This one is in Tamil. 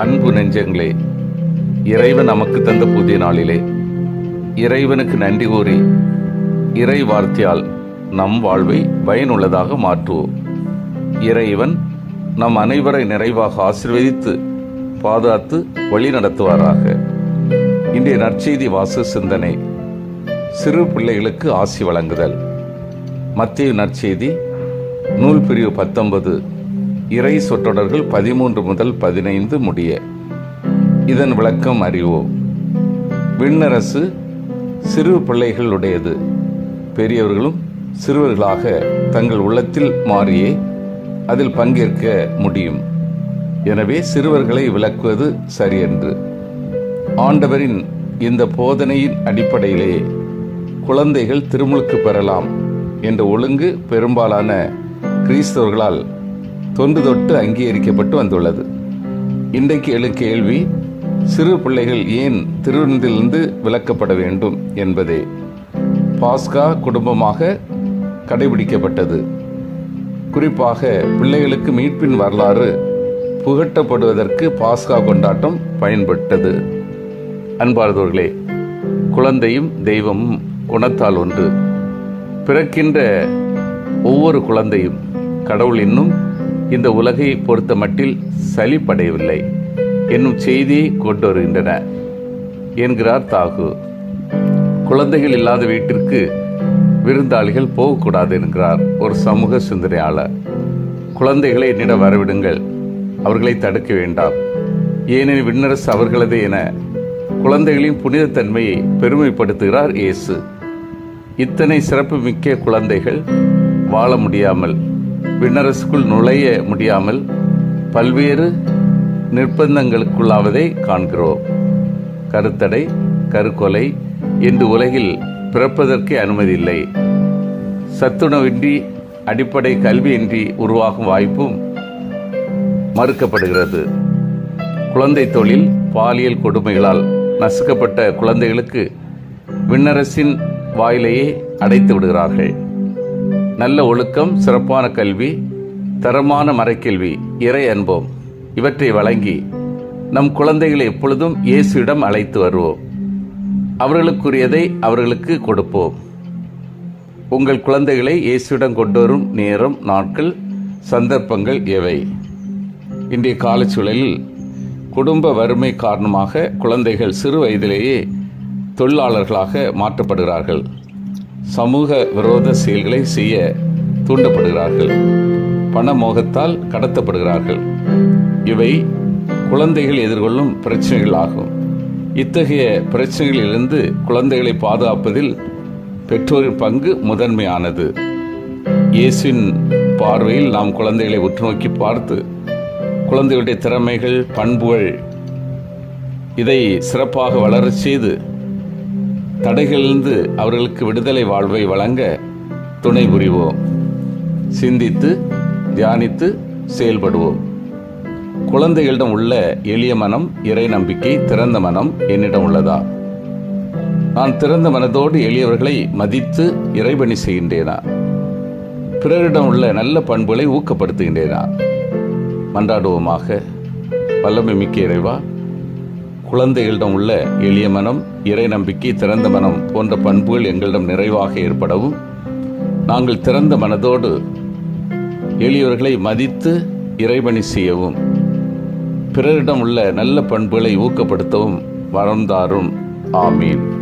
அன்பு நெஞ்சங்களே இறைவன் நமக்கு தந்த புதிய நாளிலே இறைவனுக்கு நன்றி கூறி இறை வார்த்தையால் நம் வாழ்வை பயனுள்ளதாக மாற்றுவோம். இறைவன் நம் அனைவரை நிறைவாக ஆசிர்வதித்து பாதுகாத்து வழி நடத்துவாராக. இன்றைய நற்செய்தி வாசு சிந்தனை சிறு பிள்ளைகளுக்கு ஆசி வழங்குதல். மத்திய நற்செய்தி நூல் பிரிவு பத்தொன்பது இறை சொற்றொடர்கள் பதிமூன்று முதல் பதினைந்து முடிய. இதன் விளக்கம் அறிவோம். விண்ணரசு சிறு பிள்ளைகளுடையது. பெரியவர்களும் சிறுவர்களாக தங்கள் உள்ளத்தில் மாறியே அதில் பங்கேற்க முடியும். எனவே சிறுவர்களை விளக்குவது சரியென்று. ஆண்டவரின் இந்த போதனையின் அடிப்படையிலே குழந்தைகள் திருமுழுக்கு பெறலாம் என்ற ஒழுங்கு பெரும்பாலான கிறிஸ்தவர்களால் தொன்று தொட்டு அங்கீகரிக்கப்பட்டு வந்துள்ளது. இன்றைக்கு எழு கேள்வி சிறு பிள்ளைகள் ஏன் திருவிருந்திலிருந்து விலக்கப்பட வேண்டும் என்பதே. பாஸ்கா குடும்பமாக கடைபிடிக்கப்பட்டது. குறிப்பாக பிள்ளைகளுக்கு மீட்பின் வரலாறு புகட்டப்படுவதற்கு பாஸ்கா கொண்டாட்டம் பயன்பட்டது. அன்பார்ந்தவர்களே குழந்தையும் தெய்வமும் குணத்தால் ஒன்று. பிறக்கின்ற ஒவ்வொரு குழந்தையும் கடவுள் இன்னும் இந்த உலகை பொறுத்த மட்டில் சலிப்படையவில்லை என்னும் செய்தியை கொண்டு வருகின்றன என்கிறார் தாகு. குழந்தைகள் இல்லாத வீட்டிற்கு விருந்தாளிகள் போகக்கூடாது என்கிறார் ஒரு சமூக சிந்தனையாளர். குழந்தைகளை என்னிடம் வரவிடுங்கள் அவர்களை தடுக்க வேண்டாம். ஏனெனில் விண்ணரசு அவர்களது என குழந்தைகளின் புனிதத்தன்மையை பெருமைப்படுத்துகிறார் இயேசு. இத்தனை சிறப்பு மிக்க குழந்தைகள் வாழ முடியாமல் விண்ணரசுக்குள் நுழைய முடியாமல் பல்வேறு நிர்பந்தங்களுக்குள்ளாவதை காண்கிறோம். கருத்தடை கருக்கொலை என்று உலகில் பிறப்பதற்கே அனுமதி இல்லை. சத்துணவின்றி அடிப்படை கல்வியின்றி உருவாகும் வாய்ப்பும் மறுக்கப்படுகிறது. குழந்தை தொழில் பாலியல் கொடுமைகளால் நசுக்கப்பட்ட குழந்தைகளுக்கு விண்ணரசின் வாயிலையே அடைத்து விடுகிறார்கள். நல்ல ஒழுக்கம் சிறப்பான கல்வி தரமான மறைக்கல்வி இறை அன்போம். இவற்றை வழங்கி நம் குழந்தைகளை எப்பொழுதும் இயேசுவிடம் அழைத்து வருவோம். அவர்களுக்குரியதை அவர்களுக்கு கொடுப்போம். உங்கள் குழந்தைகளை இயேசுவிடம் கொண்டு வரும் நேரம் நாட்கள் சந்தர்ப்பங்கள் எவை? இன்றைய காலச்சூழலில் குடும்ப வறுமை காரணமாக குழந்தைகள் சிறு வயதிலேயே தொழிலாளர்களாக மாற்றப்படுகிறார்கள். சமூக விரோத செயல்களை செய்ய தூண்டப்படுகிறார்கள். பண மோகத்தால் கடத்தப்படுகிறார்கள். இவை குழந்தைகள் எதிர்கொள்ளும் பிரச்சனைகள் ஆகும் இத்தகைய பிரச்சனைகளிலிருந்து குழந்தைகளை பாதுகாப்பதில் பெற்றோரின் பங்கு முதன்மையானது. இயேசுவின் பார்வையில் நாம் குழந்தைகளை உற்றுநோக்கி பார்த்து குழந்தைகளுடைய திறமைகள் பண்புகள் இதை சிறப்பாக வளரச் செய்து தடைகளிலிருந்து அவர்களுக்கு விடுதலை வாழ்வை வழங்க துணை புரிவோம். சிந்தித்து தியானித்து செயல்படுவோம். குழந்தைகளிடம் உள்ள எளிய மனம் இறை நம்பிக்கை திறந்த மனம் என்னிடம் உள்ளதா? நான் திறந்த மனதோடு எளியவர்களை மதித்து இறைபணி செய்கின்றேனா? பிறரிடம் உள்ள நல்ல பண்புகளை ஊக்கப்படுத்துகின்றேனா? மன்றாடுவோமாக. வல்லமை மிக்க இறைவா குழந்தைகளிடம் உள்ள எளிய மனம் இறை நம்பிக்கை திறந்த மனம் போன்ற பண்புகள் எங்களிடம் நிறைவாக ஏற்படவும் நாங்கள் திறந்த மனதோடு எளியவர்களை மதித்து இறைபணி செய்யவும் பிறரிடம் உள்ள நல்ல பண்புகளை ஊக்கப்படுத்தவும் வளர்ந்தாரும் ஆமீன்.